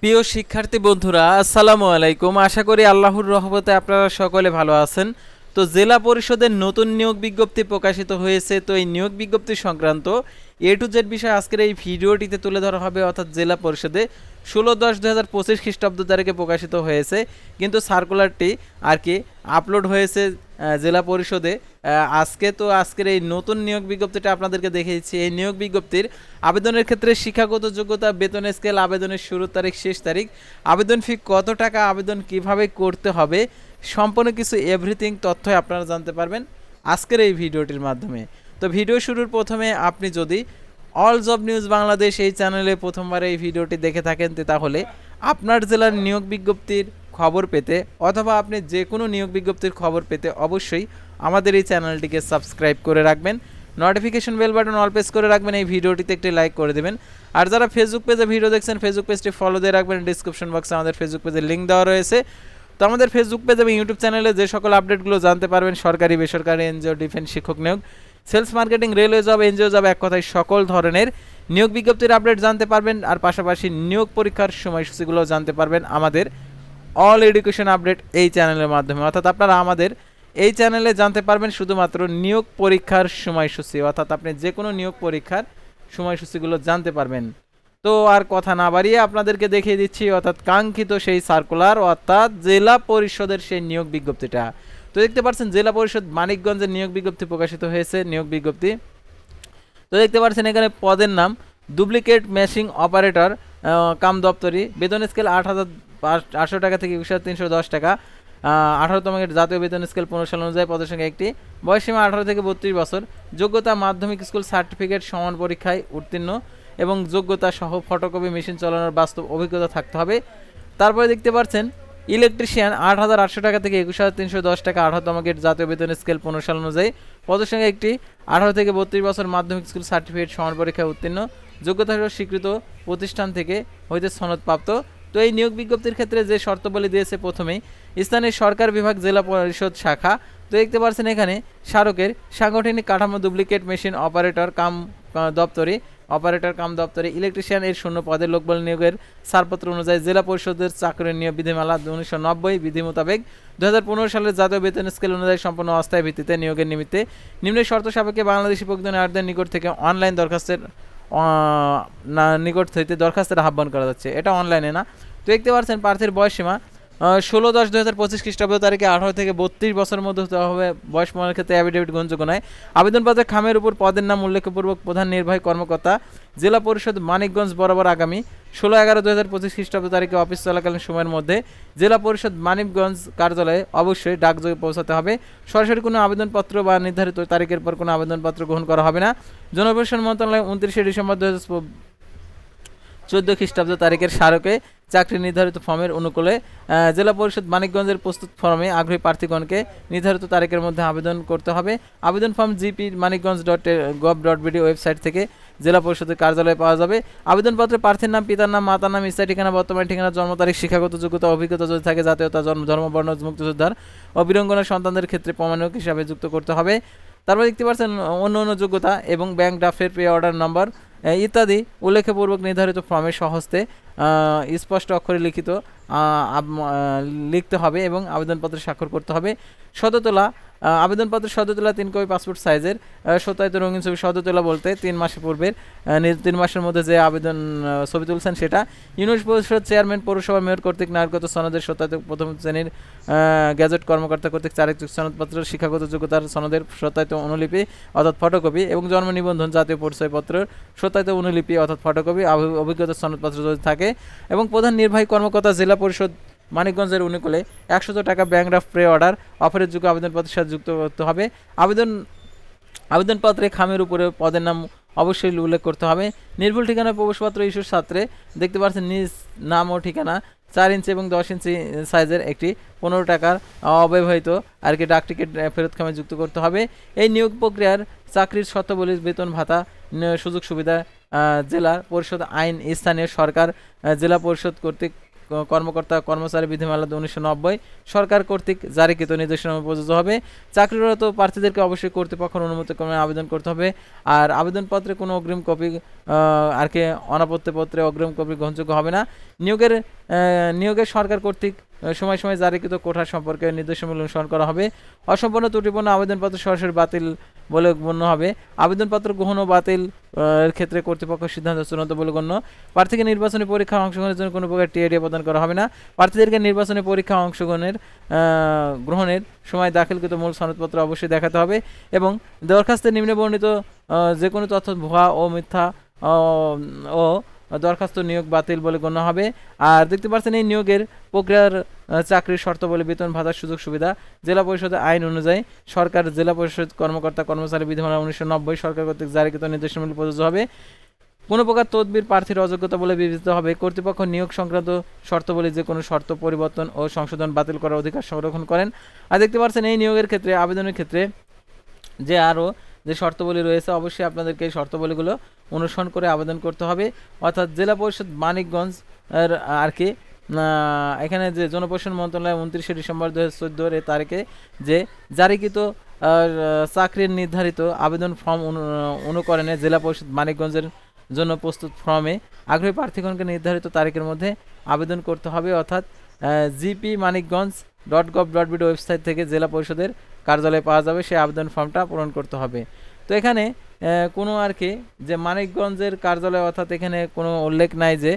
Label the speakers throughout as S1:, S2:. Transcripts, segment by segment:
S1: প্রিয় শিক্ষার্থী বন্ধুরা, আসসালামু আলাইকুম। আশা করি আল্লাহর রহমতে আপনারা সকলে ভালো আছেন। তো জেলা পরিষদের নতুন নিয়োগ বিজ্ঞপ্তি প্রকাশিত হয়েছে। তো এই নিয়োগ বিজ্ঞপ্তি সংক্রান্ত এ টু জেড বিষয় আজকের এই ভিডিওটিতে তুলে ধরা হবে, অর্থাৎ জেলা পরিষদে ষোলো দশ দু হাজার পঁচিশ খ্রিস্টাব্দ তারিখে প্রকাশিত হয়েছে। কিন্তু সার্কুলারটি আর কি আপলোড হয়েছে জেলা পরিষদে। আজকে তো আজকের এই নতুন নিয়োগ বিজ্ঞপ্তিটা আপনাদেরকে দেখিয়েছি। এই নিয়োগ বিজ্ঞপ্তির আবেদনের ক্ষেত্রে শিক্ষাগত যোগ্যতা, বেতন স্কেল, আবেদনের শুরুর তারিখ, শেষ তারিখ, আবেদন ফি কত টাকা, আবেদন কীভাবে করতে হবে, সম্পূর্ণ কিছু এভরিথিং তথ্যই আপনারা জানতে পারবেন আজকের এই ভিডিওটির মাধ্যমে। তো ভিডিও শুরুর প্রথমে আপনি যদি অল জব নিউজ বাংলাদেশ এই চ্যানেলে প্রথমবার এই ভিডিওটি দেখে থাকেন তাহলে আপনার জেলার নিয়োগ বিজ্ঞপ্তির খবর পেতে অথবা আপনি যে কোনো নিয়োগ বিজ্ঞপ্তির খবর পেতে অবশ্যই আমাদের এই চ্যানেলটিকে সাবস্ক্রাইব করে রাখবেন। Notification bell button all press করে রাখবেন। এই ভিডিওটিতে একটি লাইক করে দেবেন। আর যারা ফেসবুক পেজে ভিডিও দেখছেন ফেসবুক পেজটি ফলো দিয়ে রাখবেন। ডিসক্রিপশন বক্সে আমাদের ফেসবুক পেজের লিঙ্ক দেওয়া রয়েছে। তো আমাদের ফেসবুক পেজ এবং ইউটিউব চ্যানেলে যে সকল আপডেটগুলো জানতে পারবেন, সরকারি, বেসরকারি এনজিও ডিফেন্স শিক্ষক নিয়োগ sales marketing railway job NGO job এক কথায় সকল ধরনের নিয়োগ বিজ্ঞপ্তির আপডেট জানতে পারবেন। আর পাশাপাশি নিয়োগ পরীক্ষার সময়সূচিগুলো জানতে পারবেন আমাদের অল এডুকেশন আপডেট এই চ্যানেলের মাধ্যমে। অর্থাৎ আপনারা আমাদের এই চ্যানেলে জানতে পারবেন শুধুমাত্র নিয়োগ পরীক্ষার সময়সূচি। অর্থাৎ আপনি যে কোনো নিয়োগ পরীক্ষার সময়সূচিগুলো জানতে পারবেন। তো আর কথা না বাড়িয়ে আপনাদেরকে দেখিয়ে দিচ্ছি, অর্থাৎ কাঙ্ক্ষিত সেই সার্কুলার অর্থাৎ জেলা পরিষদের সেই নিয়োগ বিজ্ঞপ্তিটা। তো দেখতে পাচ্ছেন, জেলা পরিষদ মানিকগঞ্জের নিয়োগ বিজ্ঞপ্তি প্রকাশিত হয়েছে, নিয়োগ বিজ্ঞপ্তি। তো দেখতে পাচ্ছেন এখানে পদের নাম ডুপ্লিকেট মেশিং অপারেটর কাম দপ্তরি বেতন স্কেল আট হাজার আটশো টাকা থেকে একুশ হাজার তিনশো দশ টাকা। আঠারোতম জাতীয় বেতন স্কেল পনেরো অনুযায়ী পদের সংখ্যা একটি। বয়সীমা আঠারো থেকে বত্রিশ বছর। যোগ্যতা মাধ্যমিক স্কুল সার্টিফিকেট সমান পরীক্ষায় উত্তীর্ণ এবং যোগ্যতা সহ ফটোকপি মেশিন চালানোর বাস্তব অভিজ্ঞতা থাকতে হবে। তারপরে দেখতে পাচ্ছেন, ইলেকট্রিশিয়ান আট হাজার আটশো টাকা থেকে একুশ হাজার তিনশো দশ টাকা আঠারোতম গেট জাতীয় বেতন স্কেল পনেরো সাল অনুযায়ী পদের সঙ্গে একটি। আঠারো থেকে বত্রিশ বছর মাধ্যমিক স্কুল সার্টিফিকেট সমান পরীক্ষায় উত্তীর্ণ। যোগ্যতা স্বীকৃত প্রতিষ্ঠান থেকে হইতে সনদপ্রাপ্ত তো এই নিয়োগ বিজ্ঞপ্তির ক্ষেত্রে যে শর্তাবলী দিয়েছে প্রথমেই, স্থানীয় সরকার বিভাগ জেলা পরিষদ শাখা। তো দেখতে পাচ্ছেন এখানে স্মারকের সাংগঠনিক কাঠামো ডুপ্লিকেট মেশিন অপারেটর কাম দপ্তরে, অপারেটর কাম দপ্তরে ইলেকট্রিশিয়ান এর শূন্য পদের লোকবল নিয়োগের ছাড়পত্র অনুযায়ী জেলা পরিষদের চাকরি নিয়োগ বিধিমালা উনিশশো নব্বই বিধি মোতাবেক দু হাজার পনেরো সালের জাতীয় বেতন স্কেল অনুযায়ী সম্পূর্ণ অস্থায়ী ভিত্তিতে নিয়োগের নিমিত্তে নিম্ন শর্ত সাপেক্ষে বাংলাদেশি প্রকৃতনারদের নিকট থেকে অনলাইন দরখাস্তের নিকট হইতে দরখাস্তের আহ্বান করা যাচ্ছে। এটা অনলাইনে না। দেখতে পাচ্ছেন প্রার্থীর বয়সীমা ষোলো দশ দু হাজার পঁচিশ খ্রিস্টাব্দ তারিখে আঠারো থেকে বত্রিশ বছরের মধ্যে হতে হবে বয়স প্রমাণের ক্ষেত্রে অ্যাফিডেভিট গ্রহণযোগ্য নয় আবেদনপত্রে খামের উপর পদের নাম উল্লেখপূর্বক প্রধান নির্বাহী কর্মকর্তা, জেলা পরিষদ মানিকগঞ্জ বরাবর আগামী ষোলো এগারো দু হাজার পঁচিশ খ্রিস্টাব্দ তারিখে অফিস চলাকালীন সময়ের মধ্যে জেলা পরিষদ মানিকগঞ্জ কার্যালয়ে অবশ্যই ডাকযোগে পৌঁছাতে হবে। সরাসরি কোনো আবেদনপত্র বা নির্ধারিত তারিখের পর কোনো আবেদনপত্র গ্রহণ করা হবে না। জনপ্রশাসন মন্ত্রণালয় উনত্রিশে ডিসেম্বর দু হাজার চোদ্দ খ্রিস্টাব্দ তারিখের স্মারকে চাকরি নির্ধারিত ফর্মের অনুকূলে জেলা পরিষদ মানিকগঞ্জের প্রস্তুত ফর্মে আগ্রহী প্রার্থীগণকে নির্ধারিত তারিখের মধ্যে আবেদন করতে হবে। আবেদন form GP Manikganj dot gov dot BD website থেকে জেলা পরিষদের কার্যালয়ে পাওয়া যাবে। আবেদনপত্রে প্রার্থীর নাম, পিতার নাম, মাতার নাম, স্থায়ী ঠিকানা, বর্তমান ঠিকানা, জন্ম তারিখ, শিক্ষাগত যোগ্যতা, অভিজ্ঞতা যদি থাকে, জাতীয়তা, জন্ম ধর্মবর্ণ মুক্তিযোদ্ধার ও বীরঙ্গনার সন্তানদের ক্ষেত্রে প্রমাণক হিসাবে যুক্ত করতে হবে। তারপর দেখতে পাচ্ছেন অন্য অন্য যোগ্যতা এবং ব্যাংক ড্রাফটের পে অর্ডার নম্বর ইত্যাদি উল্লেখপূর্বক নির্ধারিত ফর্মে সহস্তে স্পষ্ট অক্ষরে লিখিত লিখতে হবে এবং আবেদনপত্রে স্বাক্ষর করতে হবে। শততলা আহ, আবেদনপত্রের শততলা তিন কপি পাসপোর্ট সাইজের সত্যায়িত রঙিন ছবি শততলা বলতে তিন মাসের পূর্বের তিন মাসের মধ্যে যে আবেদন ছবি তুলছেন সেটা ইউনিট পরিষদ চেয়ারম্যান পৌরসভা মেয়র কর্তৃক নাগরিকত সনদের সত্যায়িত প্রথম শ্রেণির গ্যাজেট কর্মকর্তা কর্তৃক চারিত্রিক সনদপত্র শিক্ষাগত যোগ্যতার সনদের সত্যায়িত অনুলিপি অর্থাৎ ফটোকপি এবং জন্ম নিবন্ধন জাতীয় পরিচয়পত্রের সত্যায়িত অনুলিপি অর্থাৎ ফটোকপি অভি- অভিজ্ঞতার সনদপত্র যদি থাকে এবং প্রধান নির্বাহী কর্মকর্তা জেলা পরিষদ মানিকগঞ্জের অনুকূলে একশত টাকা ব্যাংক ড্রাফট প্রে অর্ডার অফারের যোগ্য আবেদনপত্রের সাথে যুক্ত করতে হবে। আবেদন, আবেদনপত্রে খামের উপরে পদের নাম অবশ্যই উল্লেখ করতে হবে। নির্ভুল ঠিকানা প্রবেশপত্র ইস্যুর ছাত্রে দেখতে পাচ্ছেন নিজ নাম ও ঠিকানা, চার ইঞ্চি এবং দশ ইঞ্চি সাইজের একটি পনেরো টাকার অব্যবহৃত আর কি ডাক টিকিট ফেরত খামে যুক্ত করতে হবে। এই নিয়োগ প্রক্রিয়ার চাকরির শর্তাবলী বেতন ভাতা সুযোগ সুবিধা জেলা পরিষদ, আইন, স্থানীয় সরকার জেলা পরিষদ কর্তৃক কর্মকর্তা কর্মচারী বিধিমালা উনিশশো নব্বই সরকার কর্তৃক জারিকৃত নির্দেশনা প্রযোজ্য হবে। চাকরিরত প্রার্থীদেরকে অবশ্যই কর্তৃপক্ষের অনুমতি ক্রমে আবেদন করতে হবে। আর আবেদনপত্রে কোনো অগ্রিম কপি আর কি অনাপত্তিপত্রে অগ্রিম কপি গ্রহণযোগ্য হবে না। নিয়োগের নিয়োগের সরকার কর্তৃক সময় সময় জারিকৃত কোঠা সম্পর্কে নির্দেশনাগুলো অনুসরণ করা হবে। অসম্পূর্ণ ত্রুটিপূর্ণ আবেদনপত্র সরাসরি বাতিল বলে গণ্য হবে। আবেদনপত্র গ্রহণ ও বাতিল ক্ষেত্রে কর্তৃপক্ষ সিদ্ধান্ত চূড়ান্ত বলে গণ্য। প্রার্থীকে নির্বাচনী পরীক্ষা অংশগ্রহণের জন্য কোনো প্রকার টিআইডি প্রদান করা হবে না। প্রার্থীদেরকে নির্বাচনী পরীক্ষা অংশগ্রহণের গ্রহণের সময় দাখিলকৃত মূল সনদপত্র অবশ্যই দেখাতে হবে এবং দরখাস্তে নিম্নে বর্ণিত যে কোনো তথ্য ভুয়া ও মিথ্যা ও দরখাস্ত নিয়োগ বাতিল বলে গণ্য হবে। আর দেখতে পাচ্ছেন, এই নিয়োগের প্রক্রিয়ার চাকরির বলে বেতন ভাতার সুযোগ সুবিধা জেলা পরিষদের আইন অনুযায়ী সরকার জেলা পরিষদ কর্মকর্তা কর্মচারী বিধিমালা উনিশশো নব্বই সরকার কর্তৃক জারিকৃত নির্দেশনাবলী প্রযোজ্য হবে। কোনো প্রকার তদবির প্রার্থীর অযোগ্যতা বলে বিবেচিত হবে। কর্তৃপক্ষ নিয়োগ সংক্রান্ত শর্তাবলী যে কোনো শর্ত পরিবর্তন ও সংশোধন বাতিল করার অধিকার সংরক্ষণ করেন। আর দেখতে পাচ্ছেন, এই নিয়োগের ক্ষেত্রে, আবেদনের ক্ষেত্রে যে আরও যে শর্তাবলী রয়েছে, অবশ্যই আপনাদেরকে এই শর্তাবলীগুলো অনুসরণ করে আবেদন করতে হবে। অর্থাৎ জেলা পরিষদ মানিকগঞ্জ এর আর কি এখানে যে জনপ্রশাসন মন্ত্রণালয় উনত্রিশে ডিসেম্বর দু হাজার চোদ্দোর এ তারিখে যে জারিকৃত চাকরির নির্ধারিত আবেদন ফর্ম অনু- অনুকরণে জেলা পরিষদ মানিকগঞ্জের জন্য প্রস্তুত ফর্মে আগ্রহী প্রার্থীগণকে নির্ধারিত তারিখের মধ্যে আবেদন করতে হবে। অর্থাৎ GP Manikganj dot gov dot BD website থেকে জেলা পরিষদের কার্যালয়ে পাওয়া যাবে। সেই আবেদন ফর্মটা পূরণ করতে হবে। তো এখানে কোনো আর কি, যে মানিকগঞ্জের কার্যালয় অর্থাৎ এখানে কোনো উল্লেখ নাই যে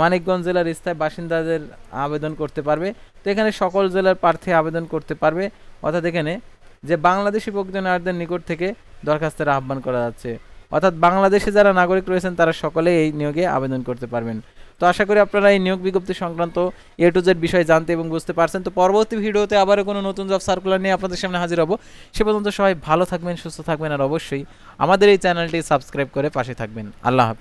S1: মানিকগঞ্জ জেলার স্থায়ী বাসিন্দাদের আবেদন করতে পারবে। তো এখানে সকল জেলার প্রার্থী আবেদন করতে পারবে। অর্থাৎ এখানে যে বাংলাদেশি প্রকৃতনায়কদের নিকট থেকে দরখাস্তের আহ্বান করা যাচ্ছে। অর্থাৎ বাংলাদেশে যারা নাগরিক রয়েছেন, তারা সকলে এই নিয়োগে আবেদন করতে পারবেন। তো আশা করি আপনারা এই নিয়োগ বিজ্ঞপ্তি সংক্রান্ত এ টু জেড বিষয়ে জানতে এবং বুঝতে পারছেন। তো পরবর্তী ভিডিওতে আবারও কোনো নতুন জব সার্কুলার নিয়ে আপনাদের সামনে হাজির হব। সে পর্যন্ত সবাই ভালো থাকবেন, সুস্থ থাকবেন, আর অবশ্যই আমাদের এই চ্যানেলটি সাবস্ক্রাইব করে পাশে থাকবেন। আল্লাহ হাফিজ।